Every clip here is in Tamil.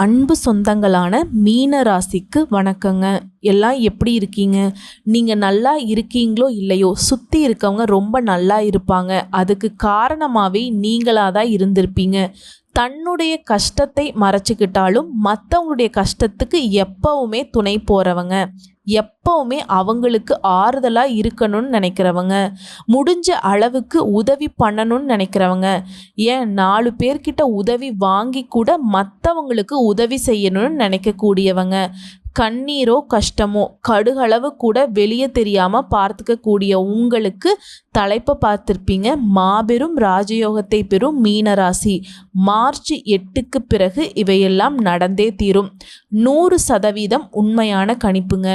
அன்பு சொந்தங்களான மீன ராசிக்கு வணக்கங்க. எல்லாம் எப்படி இருக்கீங்க? நீங்கள் நல்லா இருக்கீங்களோ இல்லையோ? சுற்றி இருக்கவங்க ரொம்ப நல்லா இருப்பாங்க. அதுக்கு காரணமாகவே நீங்களாக தான் இருந்திருப்பீங்க. தன்னுடைய கஷ்டத்தை மறைச்சிக்கிட்டாலும் மற்றவங்களுடைய கஷ்டத்துக்கு எப்பவுமே துணை போகிறவங்க எப்பவுமே அவங்களுக்கு ஆறுதலாக இருக்கணும்னு நினைக்கிறவங்க. முடிஞ்ச அளவுக்கு உதவி பண்ணணும்னு நினைக்கிறவங்க. ஏன்? நாலு பேர்கிட்ட உதவி வாங்கி கூட மற்றவங்களுக்கு உதவி செய்யணும்னு நினைக்கக்கூடியவங்க. கண்ணீரோ கஷ்டமோ கடுகளவு கூட வெளியே தெரியாமல் பார்த்துக்கக்கூடிய உங்களுக்கு தலைப்பை பார்த்துருப்பீங்க. மாபெரும் ராஜயோகத்தை பெறும் மீனராசி. மார்ச் எட்டுக்கு பிறகு இவையெல்லாம் நடந்தே தீரும். நூறு சதவீதம் உண்மையான கணிப்புங்க.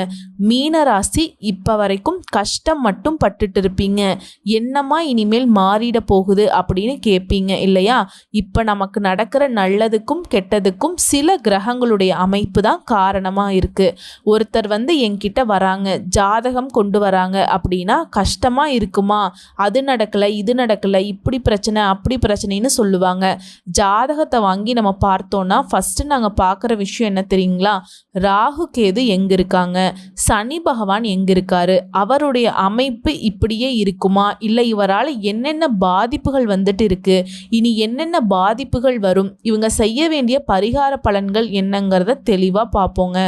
மீனராசி இப்போ வரைக்கும் கஷ்டம் மட்டும் பட்டுட்டு இருப்பீங்க என்னம்மா இனிமேல் மாறிட போகுது அப்படின்னு கேட்பீங்க இல்லையா? இப்போ நமக்கு நடக்கிற நல்லதுக்கும் கெட்டதுக்கும் சில கிரகங்களுடைய அமைப்பு தான் காரணமாக இருக்குது ஒருத்தர் வந்து என்கிட்ட வராங்க ஜாதகம் கொண்டு வராங்க அப்படின்னா கஷ்டமாக இருக்குமா? அது நடக்கலை இது நடக்கலை இப்படி பிரச்சனை அப்படி பிரச்சனைன்னு சொல்லுவாங்க. ஜாதகத்தை வாங்கி நம்ம பார்த்தோன்னா ஃபஸ்ட்டு நாங்கள் பார்க்குற விஷயம் என்ன தெரியுங்களா? ராகு கேது எங்கே இருக்காங்க? சனி பகவான் எங்கே இருக்காரு? அவருடைய அமைப்பு இப்படியே இருக்குமா? இல்லை இவரால் என்னென்ன பாதிப்புகள் வந்துட்டு இருக்கு? இனி என்னென்ன பாதிப்புகள் வரும்? இவங்க செய்ய வேண்டிய பரிகார பலன்கள் என்னங்கிறத தெளிவாக பார்ப்போங்க.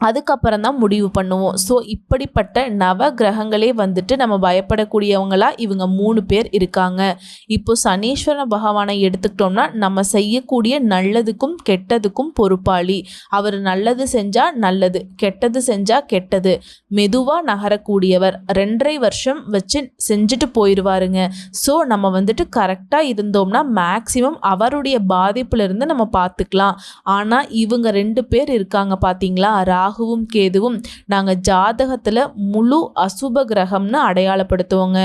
அதுக்கப்புறம் தான் முடிவு பண்ணுவோம். ஸோ இப்படிப்பட்ட நவ கிரகங்களே வந்துட்டு நம்ம பயப்படக்கூடியவங்களா இவங்க மூணு பேர் இருக்காங்க. இப்போ சனீஸ்வர பகவானை எடுத்துக்கிட்டோம்னா நம்ம செய்யக்கூடிய நல்லதுக்கும் கெட்டதுக்கும் பொறுப்பாளி. அவர் நல்லது செஞ்சால் நல்லது கெட்டது செஞ்சால் கெட்டது. மெதுவாக நகரக்கூடியவர் ரெண்டரை வருஷம் வச்சு செஞ்சுட்டு போயிடுவாருங்க ஸோ நம்ம வந்துட்டு கரெக்டாக இருந்தோம்னா மேக்சிமம் அவருடைய பாதிப்புலேருந்து நம்ம பார்த்துக்கலாம். ஆனால் இவங்க ரெண்டு பேர் இருக்காங்க பார்த்தீங்களா ராகுவும் கேதுவும் நாங்கள் ஜாதகத்தில் முழு அசுப கிரகம்னு அடையாளப்படுத்துவோங்க.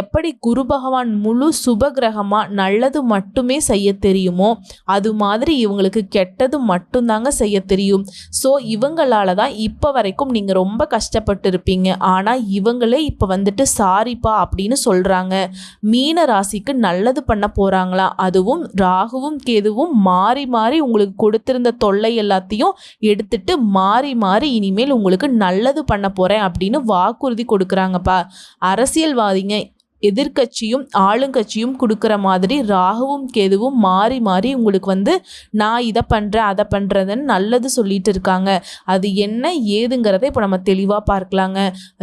எப்படி குரு பகவான் முழு சுப கிரகமாக நல்லது மட்டுமே செய்ய தெரியுமோ அது மாதிரி இவங்களுக்கு கெட்டது மட்டும்தாங்க செய்ய தெரியும். ஸோ இவங்களால தான் இப்போ வரைக்கும் நீங்கள் ரொம்ப கஷ்டப்பட்டு இருப்பீங்க ஆனால் இவங்களே இப்போ வந்துட்டு சாரிப்பா அப்படின்னு சொல்கிறாங்க மீன ராசிக்கு நல்லது பண்ண போகிறாங்களா அதுவும் ராகுவும் கேதுவும் மாறி மாறி உங்களுக்கு கொடுத்திருந்த தொல்லை எல்லாத்தையும் எடுத்துட்டு மாறி மாறி இனிமேல் உங்களுக்கு நல்லது பண்ண போகிறேன் அப்படின்னு வாக்குறுதி கொடுக்குறாங்கப்பா. அரசியல்வாதிங்க எதிர்கட்சியும் ஆளுங்கட்சியும் கொடுக்குற மாதிரி ராகுவும் கேதுவும் மாறி மாறி உங்களுக்கு வந்து நான் இதை பண்ணுறேன் அதை பண்ணுறதுன்னு நல்லது சொல்லிட்டு இருக்காங்க. அது என்ன ஏதுங்கிறத இப்போ நம்ம தெளிவாக பார்க்கலாங்க.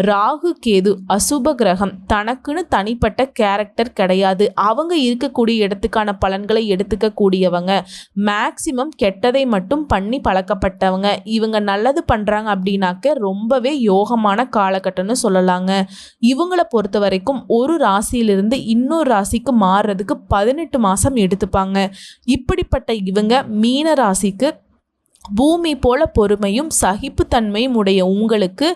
ராகு கேது அசுப கிரகம் தனக்குன்னு தனிப்பட்ட கேரக்டர் கிடையாது. அவங்க இருக்கக்கூடிய இடத்துக்கான பலன்களை எடுத்துக்கக்கூடியவங்க. மேக்சிமம் கெட்டதை மட்டும் பண்ணி பழக்கப்பட்டவங்க. இவங்க நல்லது பண்ணுறாங்க அப்படின்னாக்க ரொம்பவே யோகமான காலகட்டம்னு சொல்லலாங்க. இவங்களை பொறுத்த வரைக்கும் ஒரு ராசியிலிருந்து இன்னொரு ராசிக்கு மாறுறதுக்கு பதினெட்டு மாதம் எடுத்துப்பாங்க. இப்படிப்பட்ட இவங்க மீன ராசிக்கு பூமி போல பொறுமையும் சகிப்புத்தன்மையும் உடைய உங்களுக்கு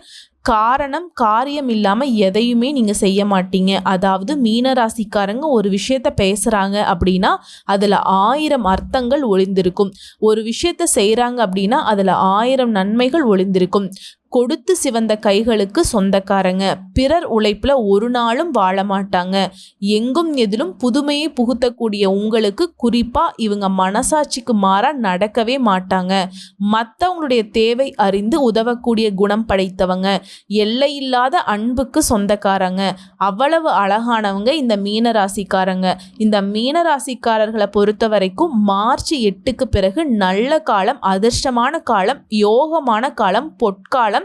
காரணம் காரியம் இல்லாமல் எதையுமே நீங்கள் செய்ய மாட்டீங்க. அதாவது மீனராசிக்காரங்க ஒரு விஷயத்த பேசுகிறாங்க அப்படின்னா அதில் ஆயிரம் அர்த்தங்கள் ஒளிந்திருக்கும். ஒரு விஷயத்த செய்கிறாங்க அப்படின்னா அதில் ஆயிரம் நன்மைகள் ஒளிந்திருக்கும். கொடுத்து சிவந்த கைகளுக்கு சொந்தக்காரங்க. பிறர் உழைப்பில் ஒரு நாளும் வாழ மாட்டாங்க. எங்கும் எதிலும் புதுமையை புகுத்தக்கூடிய உங்களுக்கு குறிப்பாக இவங்க மனசாட்சிக்கு மாறாக நடக்கவே மாட்டாங்க. மற்றவங்களுடைய தேவை அறிந்து உதவக்கூடிய குணம் படைத்தவங்க. எல்லையில்லாத அன்புக்கு சொந்தக்காரங்க. அவ்வளவு அழகானவங்க இந்த மீனராசிக்காரங்க. இந்த மீனராசிக்காரர்களை பொறுத்த வரைக்கும் மார்ச் எட்டுக்கு பிறகு நல்ல காலம் அதிர்ஷ்டமான காலம் யோகமான காலம் பொற்காலம்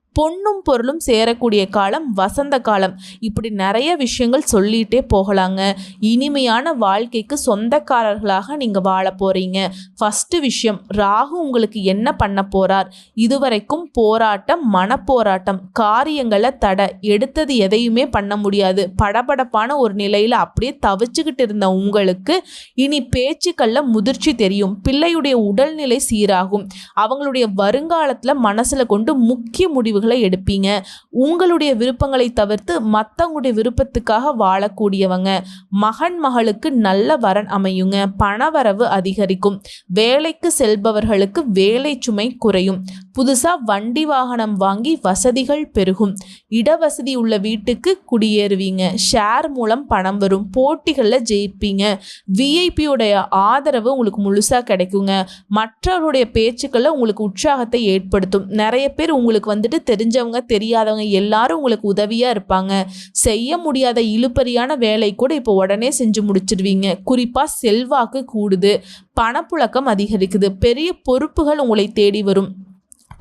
பொன்னும் பொருளும் சேரக்கூடிய காலம் வசந்த காலம். இப்படி நிறைய விஷயங்கள் சொல்லிகிட்டே போகலாங்க. இனிமையான வாழ்க்கைக்கு சொந்தக்காரர்களாக நீங்கள் வாழ போகிறீங்க ஃபஸ்ட்டு விஷயம் ராகு உங்களுக்கு என்ன பண்ண போகிறார் இதுவரைக்கும் போராட்டம் மனப்போராட்டம் காரியங்களை தடை எடுத்தது எதையுமே பண்ண முடியாது. படபடப்பான ஒரு நிலையில் அப்படியே தவிச்சுக்கிட்டு இருந்த உங்களுக்கு இனி பேச்சுக்களில் முதிர்ச்சி தெரியும். பிள்ளையுடைய உடல்நிலை சீராகும். அவங்களுடைய வருங்காலத்தில் மனசில் கொண்டு முக்கிய முடிவுகள் முடிவுகளை எடுப்பீங்க. உங்களுடைய விருப்பங்களை தவிர்த்து மற்றவங்களுடைய விருப்பத்துக்காக வாழக்கூடியவங்க. மகன் மகளுக்கு நல்ல வரன் அமையுங்க. பணவரவு அதிகரிக்கும். வேலைக்கு செல்பவர்களுக்கு வேலை சுமை குறையும். புதுசாக வண்டி வாகனம் வாங்கி வசதிகள் பெருகும். இடவசதி உள்ள வீட்டுக்கு குடியேறுவீங்க. ஷேர் மூலம் பணம் வரும். போட்டிகளில் ஜெயிப்பீங்க. விஐபியோடைய ஆதரவு உங்களுக்கு முழுசாக கிடைக்குங்க. மற்றவருடைய பேச்சுக்களில் உங்களுக்கு உற்சாகத்தை ஏற்படுத்தும். நிறைய பேர் உங்களுக்கு வந்துட்டு தெரிஞ்சவங்க தெரியாதவங்க எல்லாரும் உங்களுக்கு உதவியாக இருப்பாங்க. செய்ய முடியாத இழுபறியான வேலை கூட இப்போ உடனே செஞ்சு முடிச்சிடுவீங்க. குறிப்பாக செல்வாக்கு கூடுது. பணப்புழக்கம் அதிகரிக்குது. பெரிய பொறுப்புகள் உங்களை தேடி வரும்.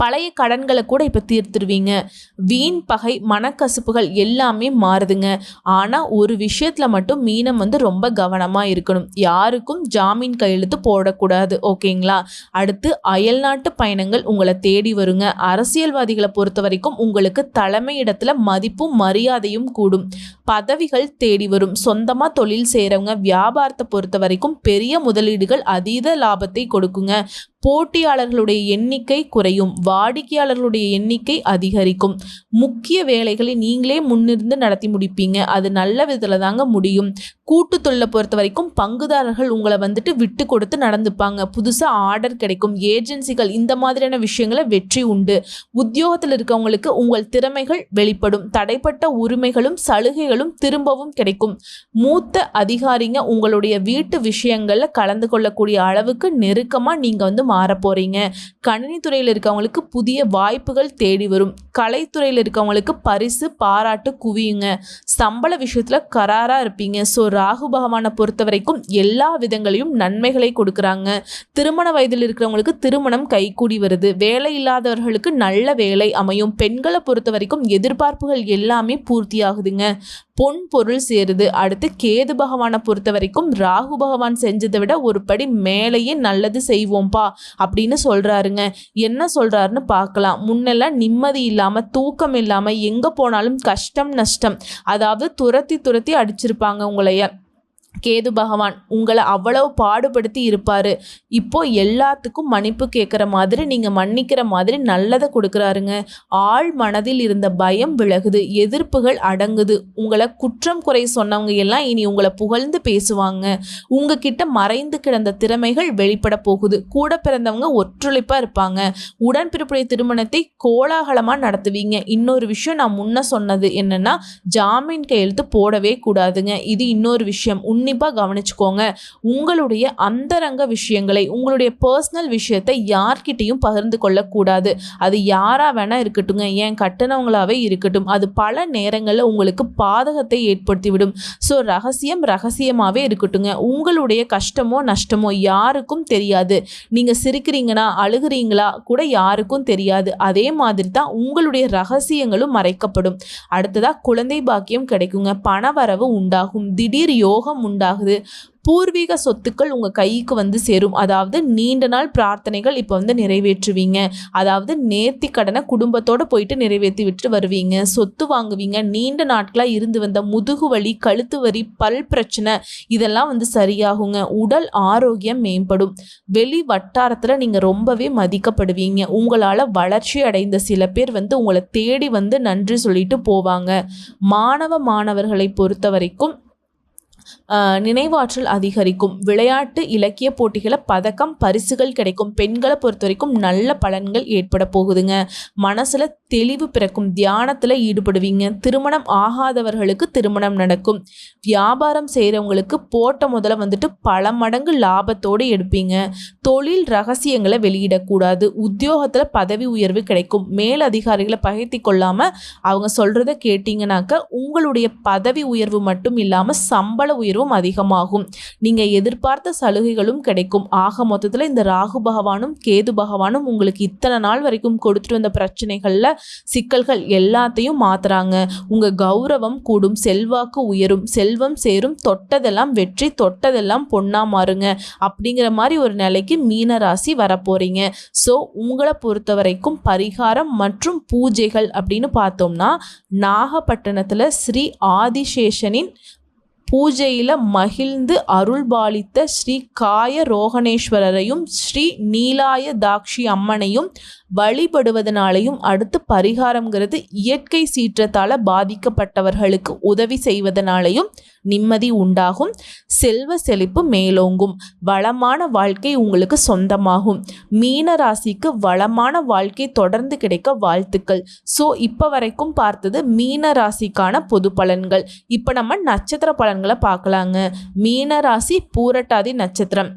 பழைய கடன்களை கூட இப்போ தீர்த்துருவீங்க வீண் பகை மனக்கசப்புகள் எல்லாமே மாறுதுங்க. ஆனால் ஒரு விஷயத்தில் மட்டும் மீனம் வந்து ரொம்ப கவனமாக இருக்கணும். யாருக்கும் ஜாமீன் கையெழுத்து போடக்கூடாது ஓகேங்களா? அடுத்து அயல்நாட்டு பயணங்கள் உங்களை தேடி வருங்க. அரசியல்வாதிகளை பொறுத்த வரைக்கும் உங்களுக்கு தலைமை இடத்துல மதிப்பும் மரியாதையும் கூடும். பதவிகள் தேடி வரும். சொந்தமாக தொழில் செய்கிறவங்க வியாபாரத்தை பொறுத்த வரைக்கும் பெரிய முதலீடுகள் அதீத லாபத்தை கொடுக்குங்க. போட்டியாளர்களுடைய எண்ணிக்கை குறையும் வாடிக்கையாளர்களுடைய எண்ணிக்கை அதிகரிக்கும். முக்கிய வேலைகளை நீங்களே முன்னிருந்து நடத்தி முடிப்பீங்க. அது நல்ல விதத்தில் தாங்க முடியும். கூட்டு தொழிலை பொறுத்த வரைக்கும் பங்குதாரர்கள் உங்களை வந்துட்டு விட்டு கொடுத்து நடந்துப்பாங்க. புதுசாக ஆர்டர் கிடைக்கும். ஏஜென்சிகள் இந்த மாதிரியான விஷயங்களை வெற்றி உண்டு. உத்தியோகத்தில் இருக்கவங்களுக்கு உங்கள் திறமைகள் வெளிப்படும். தடைப்பட்ட உரிமைகளும் சலுகைகளும் திரும்பவும் கிடைக்கும். மூத்த அதிகாரிங்க உங்களுடைய வீட்டு விஷயங்களில் கலந்து கொள்ளக்கூடிய அளவுக்கு நெருக்கமாக நீங்கள் வந்து மாற போகிறீங்க கணினித்துறையில் இருக்கவங்களுக்கு புதிய வாய்ப்புகள் தேடி வரும். கலைத்துறையில் இருக்கவங்களுக்கு பரிசு பாராட்டு குவியுங்க. சம்பள விஷயத்தில் கராராக இருப்பீங்க. ஸோ ராகு பகவானை பொறுத்த வரைக்கும் எல்லா விதங்களையும் நன்மைகளை கொடுக்குறாங்க. திருமண வயதில் இருக்கிறவங்களுக்கு திருமணம் கைகூடி வருது. வேலை இல்லாதவர்களுக்கு நல்ல வேலை அமையும். பெண்களை பொறுத்த வரைக்கும் எதிர்பார்ப்புகள் எல்லாமே பூர்த்தியாகுதுங்க. பொன் பொருள் சேருது. அடுத்து கேது பகவானை பொறுத்த வரைக்கும் ராகு பகவான் செஞ்சதை விட ஒரு படி மேலேயே நல்லது செய்வோம்ப்பா அப்படின்னு சொல்கிறாருங்க என்ன சொல்கிறாருன்னு பார்க்கலாம். முன்னெல்லாம் நிம்மதி இல்லாமல் தூக்கம் இல்லாமல் எங்கே போனாலும் கஷ்டம் நஷ்டம். அதாவது துரத்தி துரத்தி அடிச்சிருப்பாங்க உங்களைய. கேது பகவான் உங்களை அவ்வளவு பாடுபடுத்தி இருப்பார். இப்போ எல்லாத்துக்கும் மன்னிப்பு கேட்குற மாதிரி நீங்கள் மன்னிக்கிற மாதிரி நல்லதை கொடுக்குறாருங்க. ஆள் மனதில் இருந்த பயம் விலகுது எதிர்ப்புகள் அடங்குது. உங்களை குற்றம் குறை சொன்னவங்க எல்லாம் இனி உங்களை புகழ்ந்து பேசுவாங்க. உங்ககிட்ட மறைந்து கிடந்த திறமைகள் வெளிப்பட போகுது. கூட பிறந்தவங்க ஒற்றுழைப்பாக இருப்பாங்க. உடன்பிறப்புடைய திருமணத்தை கோலாகலமாக நடத்துவீங்க. இன்னொரு விஷயம் நான் முன்ன சொன்னது என்னென்னா ஜாமீன் கையெழுத்து போடவே கூடாதுங்க. இது இன்னொரு விஷயம். உன்னிப்பாக கவனிச்சுக்கோங்க. உங்களுடைய அந்தரங்க விஷயங்களை உங்களுடைய பர்சனல் விஷயத்தை யார்கிட்டையும் பகிர்ந்து கொள்ளக்கூடாது. அது யாராக வேணால் இருக்கட்டுங்க ஏன் கட்டுனவங்களாகவே இருக்கட்டும். அது பல நேரங்களில் உங்களுக்கு பாதகத்தை ஏற்படுத்திவிடும். ஸோ ரகசியம் ரகசியமாகவே இருக்கட்டுங்க. உங்களுடைய கஷ்டமோ நஷ்டமோ யாருக்கும் தெரியாது. நீங்கள் சிரிக்கிறீங்கன்னா அழுகிறீங்களா கூட யாருக்கும் தெரியாது. அதே மாதிரி தான் உங்களுடைய ரகசியங்களும் மறைக்கப்படும். அடுத்ததாக குழந்தை பாக்கியம் கிடைக்குங்க. பணவரவு உண்டாகும். திடீர் யோகம் உண்டாகுது. பூர்வீக சொத்துக்கள் உங்கள் கைக்கு வந்து சேரும். அதாவது நீண்ட நாள் பிரார்த்தனைகள் இப்போ வந்து நிறைவேற்றுவீங்க. அதாவது நேர்த்தி கடனை குடும்பத்தோடு போயிட்டு நிறைவேற்றி விட்டு வருவீங்க. சொத்து வாங்குவீங்க. நீண்ட நாட்களாக இருந்து வந்த முதுகு வலி கழுத்து வரி பல் பிரச்சனை இதெல்லாம் வந்து சரியாகுங்க. உடல் ஆரோக்கியம் மேம்படும். வெளி வட்டாரத்தில் நீங்கள் ரொம்பவே மதிக்கப்படுவீங்க. உங்களால் வளர்ச்சி அடைந்த சில பேர் வந்து உங்களை தேடி வந்து நன்றி சொல்லிட்டு போவாங்க. மாணவ மாணவர்களை பொறுத்த வரைக்கும் நினைவாற்றல் அதிகரிக்கும். விளையாட்டு இலக்கிய போட்டிகளை பதக்கம் பரிசுகள் கிடைக்கும். பெண்களை பொறுத்த வரைக்கும் நல்ல பலன்கள் ஏற்பட போகுதுங்க. மனசில் தெளிவு பிறக்கும். தியானத்தில் ஈடுபடுவீங்க. திருமணம் ஆகாதவர்களுக்கு திருமணம் நடக்கும். வியாபாரம் செய்கிறவங்களுக்கு போட்ட முதல்ல வந்துட்டு பல மடங்கு லாபத்தோடு எடுப்பீங்க. தொழில் ரகசியங்களை வெளியிடக்கூடாது உத்தியோகத்தில் பதவி உயர்வு கிடைக்கும். மேல் அதிகாரிகளை பகைத்தி கொள்ளாமல் அவங்க சொல்கிறத கேட்டிங்கனாக்க உங்களுடைய பதவி உயர்வு மட்டும் இல்லாமல் சம்பள உயர்வும் அதிகமாகும். நீங்கள் எதிர்பார்த்த சலுகைகளும் கிடைக்கும். ஆக மொத்தத்தில் இந்த ராகு பகவானும் கேது பகவானும் உங்களுக்கு இத்தனை நாள் வரைக்கும் கொடுத்துட்டு வந்த பிரச்சனைகளில் சிக்கல்கள் எல்லாத்தையும் மாத்துறாங்க. உங்கள் கௌரவம் கூடும் செல்வாக்கு உயரும் செல்வம் சேரும் தொட்டதெல்லாம் வெற்றி தொட்டதெல்லாம் பொண்ணா மாறுங்க. அப்படிங்கிற மாதிரி ஒரு நிலைக்கு மீன ராசி வரப்போறீங்க. ஸோ உங்களை பொறுத்த வரைக்கும் பரிகாரம் மற்றும் பூஜைகள் அப்படின்னு பார்த்தோம்னா நாகப்பட்டினத்தில் ஸ்ரீ ஆதிசேஷனின் பூஜையில் மகிழ்ந்து அருள்பாலித்த ஸ்ரீ காய ரோகணேஸ்வரரையும் ஸ்ரீ நீலாய தாக்ஷி அம்மனையும் வழிபடுவதனாலையும் அடுத்து பரிகாரங்கிறது இயற்கை சீற்றத்தால் பாதிக்கப்பட்டவர்களுக்கு உதவி செய்வதனாலையும் நிம்மதி உண்டாகும். செல்வ செழிப்பு மேலோங்கும். வளமான வாழ்க்கை உங்களுக்கு சொந்தமாகும். மீன ராசிக்கு வளமான வாழ்க்கை தொடர்ந்து கிடைக்க வாழ்த்துக்கள். ஸோ இப்போ வரைக்கும் பார்த்தது மீன ராசிக்கான பொது பலன்கள். இப்போ நம்ம நட்சத்திர பலன்களை பார்க்கலாங்க. மீன ராசி பூரட்டாதி நட்சத்திரம்.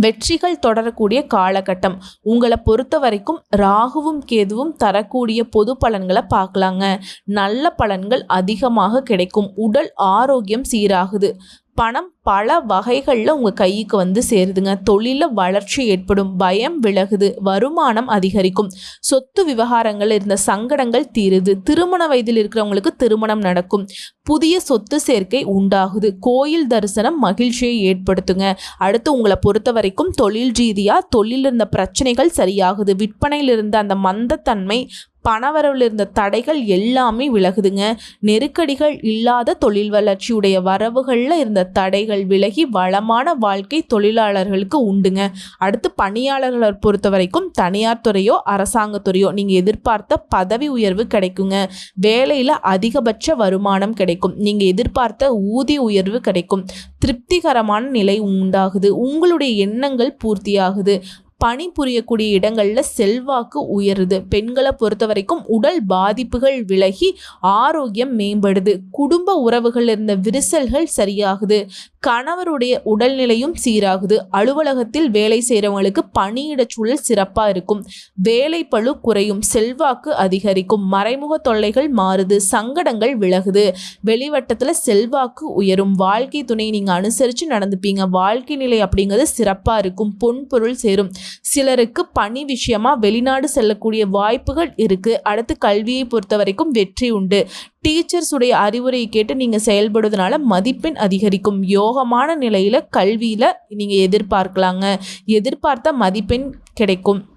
வெற்றிகள் தொடரக்கூடிய காலகட்டம். உங்களை பொறுத்த வரைக்கும் ராகுவும் கேதுவும் தரக்கூடிய பொது பலன்களை பார்க்கலாங்க. நல்ல பலன்கள் அதிகமாக கிடைக்கும். உடல் ஆரோக்கியம் சீராகுது. பணம் பல வகைகளில் உங்கள் கைக்கு வந்து சேருதுங்க. தொழிலில் வளர்ச்சி ஏற்படும். பயம் விலகுது. வருமானம் அதிகரிக்கும். சொத்து விவகாரங்கள் இருந்த சங்கடங்கள் தீருது. திருமண வயதில் இருக்கிறவங்களுக்கு திருமணம் நடக்கும். புதிய சொத்து சேர்க்கை உண்டாகுது. கோயில் தரிசனம் மகிழ்ச்சியை ஏற்படுத்துங்க. அடுத்து உங்களை பொறுத்த வரைக்கும் தொழில் ரீதியாக தொழிலில் இருந்த பிரச்சனைகள் சரியாகுது. விற்பனையில் இருந்த அந்த மந்தத்தன்மை பணவரவில் இருந்த தடைகள் எல்லாமே விலகுதுங்க. நெருக்கடிகள் இல்லாத தொழில் வளர்ச்சியுடைய வரவுகளில் இருந்த தடைகள் விலகி வளமான வாழ்க்கை தொழிலாளர்களுக்கு உண்டுங்க. அடுத்து பணியாளர்களை பொறுத்த வரைக்கும் தனியார் துறையோ அரசாங்கத்துறையோ நீங்கள் எதிர்பார்த்த பதவி உயர்வு கிடைக்குங்க. வேலையில் அதிகபட்ச வருமானம் கிடைக்கும். நீங்கள் எதிர்பார்த்த ஊதிய உயர்வு கிடைக்கும். திருப்திகரமான நிலை உண்டாகுது. உங்களுடைய எண்ணங்கள் பூர்த்தியாகுது. பணி புரியக்கூடிய இடங்களில் செல்வாக்கு உயருது. பெண்களை பொறுத்த வரைக்கும் உடல் பாதிப்புகள் விலகி ஆரோக்கியம் மேம்படுது. குடும்ப உறவுகள் இருந்த விரிசல்கள் சரியாகுது. கணவருடைய உடல்நிலையும் சீராகுது. அலுவலகத்தில் வேலை செய்கிறவங்களுக்கு பணியிட சூழல் சிறப்பாக இருக்கும். வேலை பழு குறையும். செல்வாக்கு அதிகரிக்கும். மறைமுக தொல்லைகள் மாறுது. சங்கடங்கள் விலகுது. வெளிவட்டத்தில் செல்வாக்கு உயரும். வாழ்க்கை துணையை நீங்கள் அனுசரித்து நடந்துப்பீங்க. வாழ்க்கை நிலை அப்படிங்கிறது சிறப்பாக இருக்கும். பொன் பொருள் சேரும். சிலருக்கு பணி விஷயமா வெளிநாடு செல்லக்கூடிய வாய்ப்புகள் இருக்குது அடுத்து கல்வியை பொறுத்த வரைக்கும் வெற்றி உண்டு. டீச்சர்ஸுடைய அறிவுரையை கேட்டு நீங்கள் செயல்படுவதனால மதிப்பெண் அதிகரிக்கும். சோகமான நிலையில் கல்வியில் நீங்கள் எதிர்பார்க்கலாங்க. எதிர்பார்த்த மதிப்பெண் கிடைக்கும்.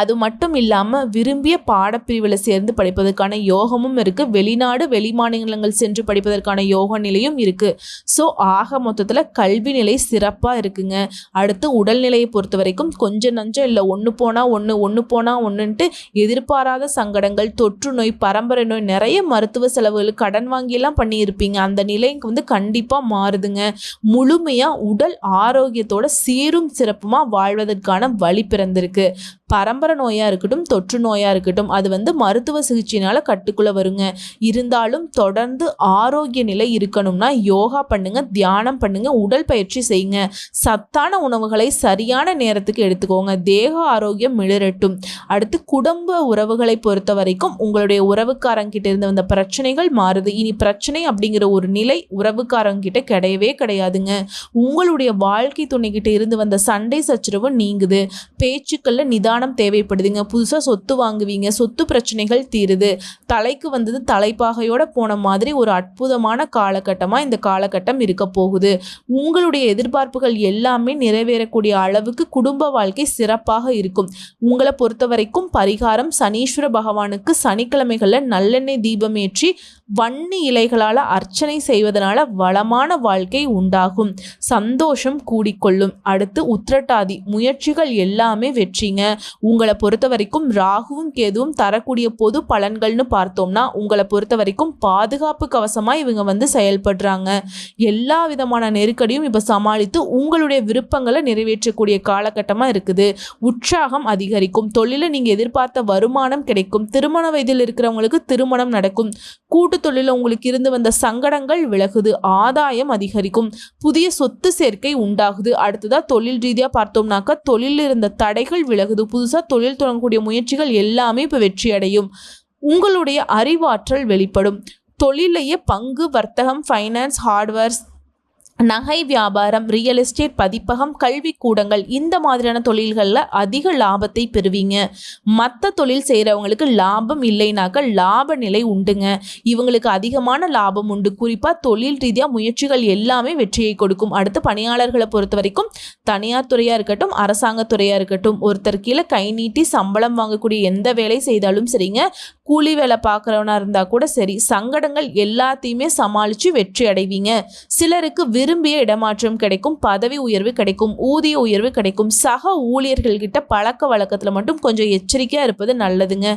அது மட்டும் இல்லாமல் விரும்பிய பாடப்பிரிவில் சேர்ந்து படிப்பதற்கான யோகமும் இருக்குது வெளிநாடு வெளிமாநிலங்கள் சென்று படிப்பதற்கான யோக நிலையும் இருக்குது ஸோ ஆக மொத்தத்தில் கல்வி நிலை சிறப்பாக இருக்குங்க. அடுத்து உடல்நிலையை பொறுத்த வரைக்கும் கொஞ்சம் நஞ்சம் இல்லை. ஒன்று போனால் ஒன்று ஒன்று போனால் ஒன்றுன்ட்டு எதிர்பாராத சங்கடங்கள் தொற்று நோய் பரம்பரை நோய் நிறைய மருத்துவ செலவுகள் கடன் வாங்கியெல்லாம் பண்ணியிருப்பீங்க. அந்த நிலைக்கு வந்து கண்டிப்பாக மாறுதுங்க. முழுமையாக உடல் ஆரோக்கியத்தோட சீரும் சிறப்புமாக வாழ்வதற்கான வழி பிறந்திருக்கு. பரம்பரை நோயாக இருக்கட்டும் தொற்று நோயாக இருக்கட்டும் அது வந்து மருத்துவ சிகிச்சையினால் கட்டுக்குள்ளே வருங்க. இருந்தாலும் தொடர்ந்து ஆரோக்கிய நிலை இருக்கணும்னா யோகா பண்ணுங்கள் தியானம் பண்ணுங்கள் உடல் பயிற்சி செய்யுங்க. சத்தான உணவுகளை சரியான நேரத்துக்கு எடுத்துக்கோங்க. தேக ஆரோக்கியம் மிளரட்டும். அடுத்து குடும்ப உறவுகளை பொறுத்த வரைக்கும் உங்களுடைய உறவுக்காரங்கிட்ட இருந்து வந்த பிரச்சனைகள் மாறுது. இனி பிரச்சனை அப்படிங்கிற ஒரு நிலை உறவுக்காரங்கிட்ட கிடையவே கிடையாதுங்க. உங்களுடைய வாழ்க்கை துணைக்கிட்ட இருந்து வந்த சண்டை சச்சரவு நீங்குது. பேச்சுக்களில் நிதான நிதானம் தேவைப்படுதுங்க. புதுசாக சொத்து வாங்குவீங்க. சொத்து பிரச்சனைகள் தீருது. தலைக்கு வந்தது தலைப்பாகையோட போன மாதிரி ஒரு அற்புதமான காலகட்டமாக இந்த காலகட்டம் இருக்க போகுது. உங்களுடைய எதிர்பார்ப்புகள் எல்லாமே நிறைவேறக்கூடிய அளவுக்கு குடும்ப வாழ்க்கை சிறப்பாக இருக்கும். உங்களை பொறுத்த வரைக்கும் பரிகாரம் சனீஸ்வர பகவானுக்கு சனிக்கிழமைகளில் நல்லெண்ணெய் தீபம் ஏற்றி வன்னி இலைகளால் அர்ச்சனை செய்வதனால வளமான வாழ்க்கை உண்டாகும். சந்தோஷம் கூடிக்கொள்ளும். அடுத்து உத்திரட்டாதி. முயற்சிகள் எல்லாமே வெற்றிங்க. உங்களை பொறுத்த வரைக்கும் ராகுவும் கேதுவும் தரக்கூடிய பொது பலன்கள்னு பார்த்தோம்னா உங்களை பொறுத்த வரைக்கும் பாதுகாப்பு கவசமாக இவங்க வந்து செயல்படுறாங்க. எல்லா விதமான நெருக்கடியும் இப்போ சமாளித்து உங்களுடைய விருப்பங்களை நிறைவேற்றக்கூடிய காலகட்டமாக இருக்குது. உற்சாகம் அதிகரிக்கும். தொழிலில் நீங்கள் எதிர்பார்த்த வருமானம் கிடைக்கும். திருமண வயதில் இருக்கிறவங்களுக்கு திருமணம் நடக்கும். கூட்டு தொழிலில் உங்களுக்கு இருந்து வந்த சங்கடங்கள் விலகுது ஆதாயம் அதிகரிக்கும் புதிய சொத்து சேர்க்கை உண்டாகுது. அடுத்ததாக தொழில் ரீதியாக பார்த்தோம்னாக்கா தொழிலில் இருந்த தடைகள் விலகுது. புதுசாக தொழில் தொடங்கக்கூடிய முயற்சிகள் எல்லாமே இப்போ வெற்றி அடையும் உங்களுடைய அறிவாற்றல் வெளிப்படும். தொழிலையே பங்கு வர்த்தகம் ஃபைனான்ஸ் ஹார்ட்வேர்ஸ் நகை வியாபாரம் ரியல் எஸ்டேட் பதிப்பகம் கல்வி கூடங்கள் இந்த மாதிரியான தொழில்களில் அதிக லாபத்தை பெறுவீங்க. மற்ற தொழில் செய்கிறவங்களுக்கு லாபம் இல்லைனாக்க லாப நிலை உண்டுங்க. இவங்களுக்கு அதிகமான லாபம் உண்டு. குறிப்பாக தொழில் ரீதியாக முயற்சிகள் எல்லாமே வெற்றியை கொடுக்கும். அடுத்து பணியாளர்களை பொறுத்த வரைக்கும் தனியார் துறையாக இருக்கட்டும் அரசாங்க துறையாக இருக்கட்டும் ஒருத்தர் கீழே கை நீட்டி சம்பளம் வாங்கக்கூடிய எந்த வேலை செய்தாலும் சரிங்க. கூலி வேலை பார்க்குறவனா இருந்தால் கூட சரி சங்கடங்கள் எல்லாத்தையுமே சமாளித்து வெற்றி அடைவீங்க. சிலருக்கு விரும்பிய இடமாற்றம் கிடைக்கும் பதவி உயர்வு கிடைக்கும் ஊதிய உயர்வு கிடைக்கும். சக ஊழியர்கள்கிட்ட பழக்க வழக்கத்தில் மட்டும் கொஞ்சம் எச்சரிக்கையாக இருப்பது நல்லதுங்க.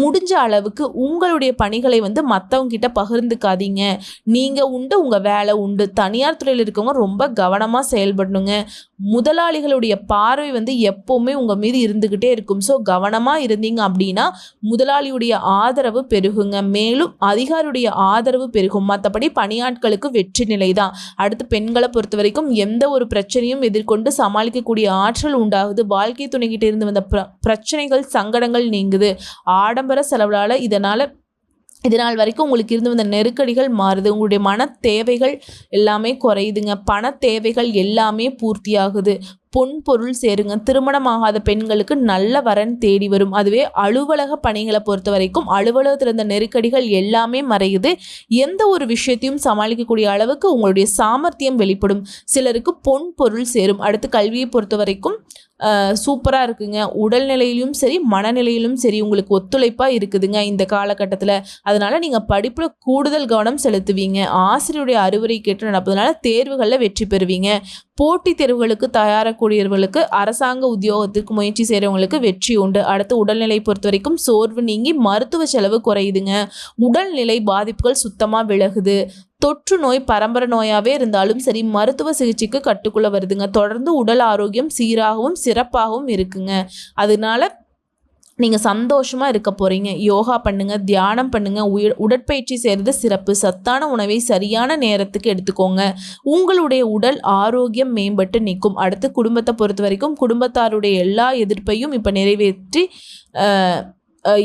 முடிஞ்ச அளவுக்கு உங்களுடைய பணிகளை வந்து மற்றவங்க கிட்ட பகிர்ந்துக்காதீங்க. நீங்கள் உண்டு உங்கள் வேலை உண்டு. தனியார் துறையில் இருக்கவங்க ரொம்ப கவனமாக செயல்படணுங்க. முதலாளிகளுடைய பார்வை வந்து எப்போவுமே உங்கள் மீது இருந்துக்கிட்டே இருக்கும். ஸோ கவனமாக இருந்தீங்க அப்படின்னா முதலாளியுடைய ஆதரவு பெருகுங்க. மேலும் அதிகாரியுடைய ஆதரவு பெருகும். மற்றபடி பணியாட்களுக்கு வெற்றி நிலை தான் அடுத்து பெண்களை பொறுத்த வரைக்கும் எந்த ஒரு பிரச்சனையும் எதிர்கொண்டு சமாளிக்கக்கூடிய ஆற்றல் உண்டாகுது. வாழ்க்கை துணைகிட்ட இருந்து வந்த பிர பிரச்சனைகள் சங்கடங்கள் நீங்குது. ஆடம்பர செலவுகளால் இதனால் இதனால் வரைக்கும் உங்களுக்கு இருந்து வந்த நெருக்கடிகள் மாறுது. உங்களுடைய மன தேவைகள் எல்லாமே குறையுதுங்க. பண தேவைகள் எல்லாமே பூர்த்தியாகுது. பொன் பொருள் சேருங்க. திருமணமாகாத பெண்களுக்கு நல்ல வரன் தேடி வரும். அதுவே அலுவலக பணிகளை பொறுத்த வரைக்கும் அலுவலகத்தில் இருந்த நெருக்கடிகள் எல்லாமே மறையுது. எந்த ஒரு விஷயத்தையும் சமாளிக்கக்கூடிய அளவுக்கு உங்களுடைய சாமர்த்தியம் வெளிப்படும். சிலருக்கு பொன் பொருள் சேரும். அடுத்து கல்வியை பொறுத்த வரைக்கும் சூப்பராக இருக்குங்க. உடல்நிலையிலும் சரி மனநிலையிலும் சரி உங்களுக்கு ஒத்துழைப்பாக இருக்குதுங்க இந்த காலகட்டத்தில். அதனால் நீங்கள் படிப்பில் கூடுதல் கவனம் செலுத்துவீங்க. ஆசிரியருடைய அறிவுரை கேட்டு நடப்பதனால தேர்வுகளில் வெற்றி பெறுவீங்க. போட்டித் தேர்வுகளுக்கு வரக்கூடியவர்களுக்கு அரசாங்க உத்தியோகத்திற்கு முயற்சி செய்கிறவங்களுக்கு வெற்றி உண்டு. அடுத்து உடல்நிலை பொறுத்த வரைக்கும் சோர்வு நீங்கி மருத்துவ செலவு குறையுதுங்க. உடல்நிலை பாதிப்புகள் சுத்தமாக விலகுது. தொற்று நோய் பரம்பரை நோயாகவே இருந்தாலும் சரி மருத்துவ சிகிச்சைக்கு கட்டுக்குள்ளே வருதுங்க. தொடர்ந்து உடல் ஆரோக்கியம் சீராகவும் சிறப்பாகவும் இருக்குங்க. அதனால நீங்கள் சந்தோஷமாக இருக்க போகிறீங்க யோகா பண்ணுங்கள் தியானம் பண்ணுங்கள் உய உடற்பயிற்சி செய்கிறது சிறப்பு. சத்தான உணவை சரியான நேரத்துக்கு எடுத்துக்கோங்க. உங்களுடைய உடல் ஆரோக்கியம் மேம்பட்டு நிற்கும். அடுத்து குடும்பத்தை பொறுத்த வரைக்கும் குடும்பத்தாருடைய எல்லா எதிர்ப்பையும் இப்போ நிறைவேற்றி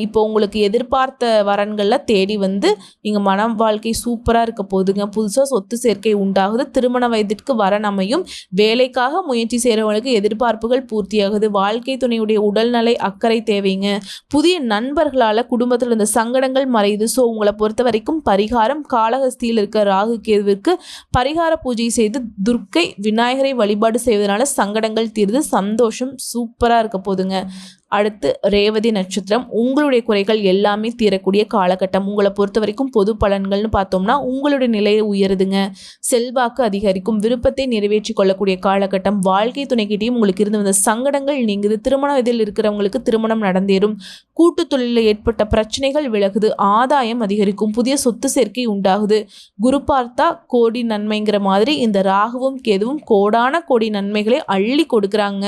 இப்போ உங்களுக்கு எதிர்பார்த்த வரன்களில் தேடி வந்து நீங்கள் மனம் வாழ்க்கை சூப்பராக இருக்க போதுங்க புதுசாக சொத்து சேர்க்கை உண்டாகுது. திருமண வயதிற்கு வரன் அமையும் வேலைக்காக முயற்சி செய்கிறவங்களுக்கு எதிர்பார்ப்புகள் பூர்த்தியாகுது. வாழ்க்கை துணையுடைய உடல்நலை அக்கறை தேவைங்க. புதிய நண்பர்களால் குடும்பத்தில் இருந்த சங்கடங்கள் மறையுது. ஸோ உங்களை பொறுத்த வரைக்கும் பரிகாரம் காலஹஸ்தியில் இருக்க ராகு கேதுவிற்கு பரிகார பூஜை செய்து துர்க்கை விநாயகரை வழிபாடு செய்வதனால சங்கடங்கள் தீர்ந்து சந்தோஷம் சூப்பராக இருக்க போதுங்க அடுத்து ரேவதி நட்சத்திரம். உங்களுடைய குறைகள் எல்லாமே தீரக்கூடிய காலகட்டம். உங்களை பொறுத்த வரைக்கும் பொது பலன்கள்னு பார்த்தோம்னா உங்களுடைய நிலையை உயருதுங்க. செல்வாக்கு அதிகரிக்கும். விருப்பத்தை நிறைவேற்றி கொள்ளக்கூடிய காலகட்டம். வாழ்க்கை துணைக்கிட்டையும் உங்களுக்கு இருந்து வந்த சங்கடங்கள் நீங்குது. திருமண இதில் இருக்கிறவங்களுக்கு திருமணம் நடந்தேறும். கூட்டு தொழிலில் ஏற்பட்ட பிரச்சனைகள் விலகுது ஆதாயம் அதிகரிக்கும் புதிய சொத்து சேர்க்கை உண்டாகுது. குரு பார்த்தா கோடி நன்மைங்கிற மாதிரி இந்த ராகுவும் கேதுவும் கோடான கோடி நன்மைகளை அள்ளி கொடுக்குறாங்க.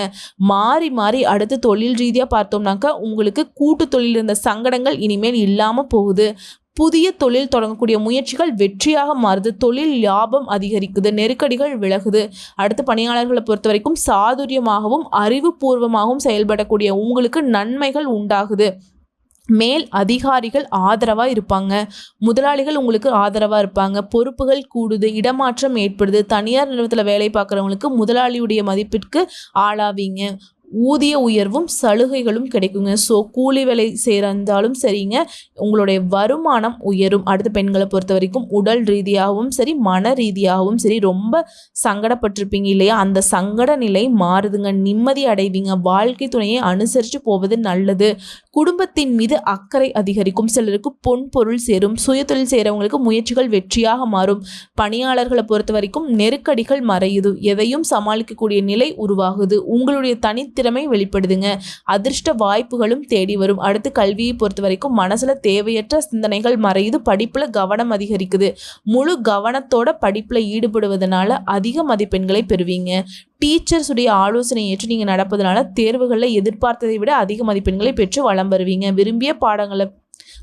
மாறி மாறி அடுத்து தொழில் ரீதியாக பார்த்தோம்னாக்கா உங்களுக்கு கூட்டு தொழில் இருந்த சங்கடங்கள் இனிமேல் இல்லாமல் போகுது. புதிய தொழில் தொடங்கக்கூடிய முயற்சிகள் வெற்றியாக மாறுது. தொழில் லாபம் அதிகரிக்குது. நெருக்கடிகள் விலகுது. அடுத்து பணியாளர்களை பொறுத்த வரைக்கும் சாதுரியமாகவும் அறிவுபூர்வமாகவும் செயல்படக்கூடிய உங்களுக்கு நன்மைகள் உண்டாகுது. மேல் அதிகாரிகள் ஆதரவாக இருப்பாங்க. முதலாளிகள் உங்களுக்கு ஆதரவாக இருப்பாங்க. பொறுப்புகள் கூடுது. இடமாற்றம் ஏற்படுது. தனியார் நிறுவனத்தில் வேலை பார்க்குறவங்களுக்கு முதலாளியுடைய மதிப்பிற்கு ஆளாவீங்க. ஊதிய உயர்வும் சலுகைகளும் கிடைக்குங்க. ஸோ கூலி வேலை செய்கிறாலும் சரிங்க. உங்களுடைய வருமானம் உயரும். அடுத்த பெண்களை பொறுத்த வரைக்கும் உடல் ரீதியாகவும் சரி மன ரீதியாகவும் சரி ரொம்ப சங்கடப்பட்டிருப்பீங்க இல்லையா? அந்த சங்கட நிலை மாறுதுங்க. நிம்மதி அடைவீங்க. வாழ்க்கை துணையை அனுசரித்து போவது நல்லது. குடும்பத்தின் மீது அக்கறை அதிகரிக்கும். சிலருக்கு பொன் பொருள் சேரும். சுயதொழில் செய்கிறவங்களுக்கு முயற்சிகள் வெற்றியாக மாறும். பணியாளர்களை பொறுத்த வரைக்கும் நெருக்கடிகள் மறையுது. எதையும் சமாளிக்கக்கூடிய நிலை உருவாகுது. உங்களுடைய திறமை வெளிப்படுதுங்க. அதிர்ஷ்ட வாய்ப்புகளும் தேடி வரும். அடுத்து கல்வியை பொறுத்த வரைக்கும் மனசில் தேவையற்ற சிந்தனைகள் மறையுது. படிப்பில் கவனம் அதிகரிக்குது. முழு கவனத்தோட படிப்பில் ஈடுபடுவதனால அதிக மதிப்பெண்களை பெறுவீங்க. டீச்சர்ஸ் உடைய ஆலோசனை ஏற்று நீங்கள் நடப்பதனால தேர்வுகளில் எதிர்பார்த்ததை விட அதிக மதிப்பெண்களை பெற்று வளம் வருவீங்க. விரும்பிய பாடங்களை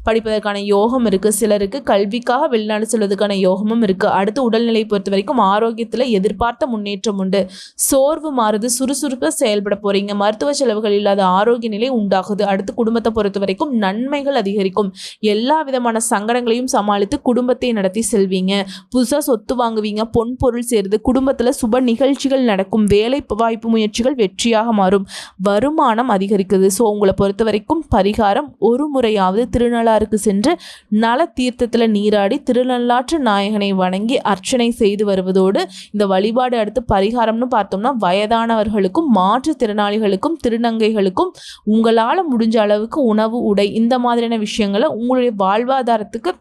படிப்பதற்கான யோகம் இருக்குது சிலருக்கு கல்விக்காக வெளிநாடு செல்வதற்கான யோகமும் இருக்குது அடுத்து உடல்நிலை பொறுத்த வரைக்கும் ஆரோக்கியத்தில் எதிர்பார்த்த முன்னேற்றம் உண்டு. சோர்வு மாறுது சுறுசுறுப்பாக செயல்பட போகிறீங்க மருத்துவ செலவுகள் இல்லாத ஆரோக்கிய நிலை உண்டாகுது. அடுத்து குடும்பத்தை பொறுத்த வரைக்கும் நன்மைகள் அதிகரிக்கும். எல்லா விதமான சங்கடங்களையும் சமாளித்து குடும்பத்தை நடத்தி செல்வீங்க. புதுசாக சொத்து வாங்குவீங்க பொன் பொருள் சேருது. குடும்பத்தில் சுப நிகழ்ச்சிகள் நடக்கும். வேலை வாய்ப்பு முயற்சிகள் வெற்றியாக மாறும். வருமானம் அதிகரிக்குது. ஸோ உங்களை பொறுத்த வரைக்கும் பரிகாரம் ஒரு முறையாவது திருநள திருநள்ளாறுக்கு சென்று நல தீர்த்தத்தில் நீராடி திருநள்ளாற்று நாயகனை வணங்கி அர்ச்சனை செய்து வருவதோடு இந்த வழிபாடு அடுத்து பரிகாரம்னு பார்த்தோம்னா வயதானவர்களுக்கும் மாற்றுத்திறனாளிகளுக்கும் திருநங்கைகளுக்கும் உங்களால் முடிஞ்ச அளவுக்கு உணவு உடை இந்த மாதிரியான விஷயங்களை உங்களுடைய வாழ்வாதாரத்துக்கு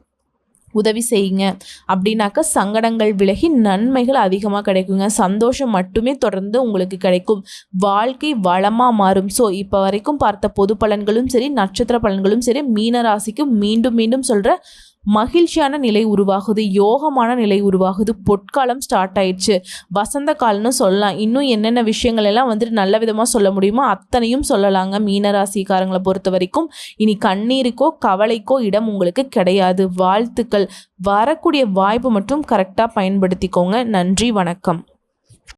உதவி செய்யுங்க. அப்படின்னாக்கா சங்கடங்கள் விலகி நன்மைகள் அதிகமாக கிடைக்குங்க. சந்தோஷம் மட்டுமே தொடர்ந்து உங்களுக்கு கிடைக்கும். வாழ்க்கை வளமாக மாறும். ஸோ இப்போ வரைக்கும் பார்த்த பொது பலன்களும் சரி நட்சத்திர பலன்களும் சரி மீனராசிக்கு மீண்டும் மீண்டும் சொல்கிற மகிழ்ச்சியான நிலை உருவாகுது யோகமான நிலை உருவாகுது பொற்காலம் ஸ்டார்ட் ஆயிடுச்சு. வசந்த காலம்னு சொல்லலாம். இன்னும் என்னென்ன விஷயங்கள் எல்லாம் வந்துட்டு நல்ல விதமாக சொல்ல முடியுமோ அத்தனையும் சொல்லலாங்க. மீனராசிக்காரங்களை பொறுத்த வரைக்கும் இனி கண்ணீருக்கோ கவலைக்கோ இடம் உங்களுக்கு கிடையாது. வாழ்த்துக்கள். வரக்கூடிய வாய்ப்பு மட்டும் கரெக்டாக பயன்படுத்திக்கோங்க. நன்றி வணக்கம்.